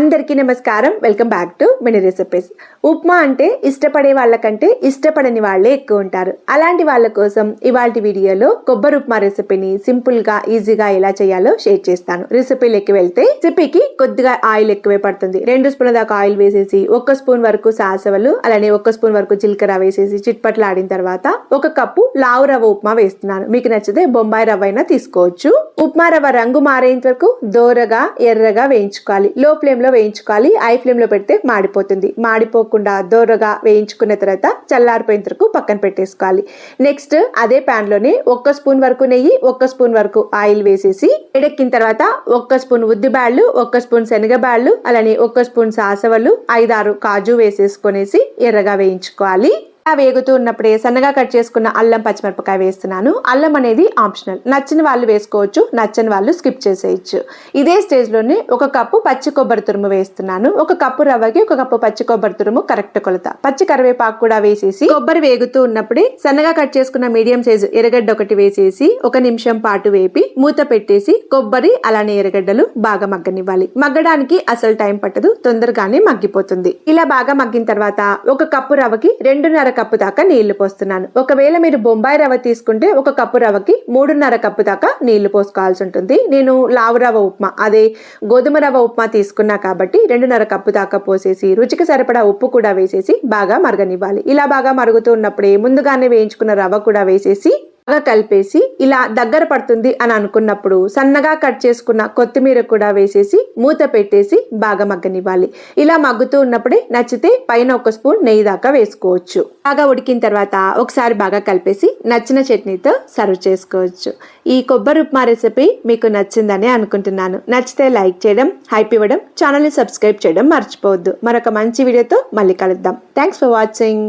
అందరికీ నమస్కారం. Welcome back to mini recipes upma అంటే ఇష్టపడే వాళ్ళకంటే ఇష్టపడని వాళ్ళే ఎక్కువ ఉంటారు. అలాంటి వాళ్ళ కోసం ఇవాళ వీడియోలో కొబ్బరి ఉప్మా రెసిపీని సింపుల్గా ఈజీగా ఎలా చేయాలో షేర్ చేస్తాను. రెసిపీలోకి వెళ్తే రెసిపీకి కొద్దిగా ఆయిల్ ఎక్కువే పడుతుంది. రెండు స్పూన్ల దాకా ఆయిల్ వేసేసి ఒక స్పూన్ వరకు సాసవలు అలానే ఒక స్పూన్ వరకు జీలకర్ర వేసేసి చిట్పట్లు ఆడిన తర్వాత ఒక కప్పు లావు రవ్వ ఉప్మా వేస్తున్నాను. మీకు నచ్చితే బొంబాయి రవ్వ అయినా తీసుకోవచ్చు. ఉప్మా రవ్వ రంగు మారేంత వరకు దోరగా ఎర్రగా వేయించుకోవాలి. లో ఫ్లేమ్లో వేయించుకోవాలి. ఐ ఫ్లేమ్లో పెడితే మాడిపోతుంది. మాడిపోకుండా దోరగా వేయించుకున్న తర్వాత చల్లారిపోయిన వరకు పక్కన పెట్టేసుకోవాలి. నెక్స్ట్ అదే ప్యాన్లోనే ఒక్క స్పూన్ వరకు నెయ్యి ఒక్క స్పూన్ వరకు ఆయిల్ వేసేసి ఎడెక్కిన తర్వాత ఒక్క స్పూన్ ఉద్దిబ్యాళ్ళు ఒక్క స్పూన్ శనగబ్యాళ్ళు అలానే ఒక్క స్పూన్ సాసవలు ఐదారు కాజు వేసేసుకొనేసి ఎర్రగా వేయించుకోవాలి. వేగుతూ ఉన్నప్పుడే సన్నగా కట్ చేసుకున్న అల్లం పచ్చిమిరపకాయ వేస్తున్నాను. అల్లం అనేది ఆప్షనల్. నచ్చిన వాళ్ళు వేసుకోవచ్చు నచ్చని వాళ్ళు స్కిప్ చేసేయచ్చు. ఇదే స్టేజ్లోనే ఒక కప్పు పచ్చి కొబ్బరి తురుము వేస్తున్నాను. ఒక కప్పు రవ్వకి ఒక కప్పు పచ్చి కొబ్బరి తురుము కరెక్ట్ కొలత. పచ్చి కరివేపాకు కూడా వేసేసి కొబ్బరి వేగుతూ ఉన్నప్పుడే సన్నగా కట్ చేసుకున్న మీడియం సైజు ఎర్రగడ్డ ఒకటి వేసేసి ఒక నిమిషం పాటు వేపి మూత పెట్టేసి కొబ్బరి అలానే ఎర్రగడ్డలు బాగా మగ్గనివ్వాలి. మగ్గడానికి అసలు టైం పట్టదు తొందరగానే మగ్గిపోతుంది. ఇలా బాగా మగ్గిన తర్వాత ఒక కప్పు రవ్వకి రెండున్నర కప్పు దాకా నీళ్ళు పోస్తున్నాను. ఒకవేళ మీరు బొంబాయి రవ్వ తీసుకుంటే ఒక కప్పు రవ్వకి మూడున్నర కప్పు దాకా నీళ్ళు పోసుకోవాల్సి ఉంటుంది. నేను లావు రవ్వ ఉప్మా అదే గోధుమ రవ్వ ఉప్మా తీసుకున్నా కాబట్టి రెండున్నర కప్పు దాకా పోసేసి రుచికి సరిపడా ఉప్పు కూడా వేసేసి బాగా మరగనివ్వాలి. ఇలా బాగా మరుగుతూ ఉన్నప్పుడే ముందుగానే వేయించుకున్న రవ్వ కూడా వేసేసి బాగా కలిపేసి ఇలా దగ్గర పడుతుంది అని అనుకున్నప్పుడు సన్నగా కట్ చేసుకున్న కొత్తిమీర కూడా వేసేసి మూత పెట్టేసి బాగా మగ్గనివ్వాలి. ఇలా మగ్గుతూ ఉన్నప్పుడే నచ్చితే పైన ఒక స్పూన్ నెయ్యి దాకా వేసుకోవచ్చు. బాగా ఉడికిన తర్వాత ఒకసారి బాగా కలిపేసి నచ్చిన చట్నీతో సర్వ్ చేసుకోవచ్చు. ఈ కొబ్బరి ఉప్మా రెసిపీ మీకు నచ్చిందని అనుకుంటున్నాను. నచ్చితే లైక్ చేయడం హైప్ ఇవ్వడం ఛానల్ని సబ్స్క్రైబ్ చేయడం మర్చిపోవద్దు. మరొక మంచి వీడియోతో మళ్ళీ కలుద్దాం. Thanks for watching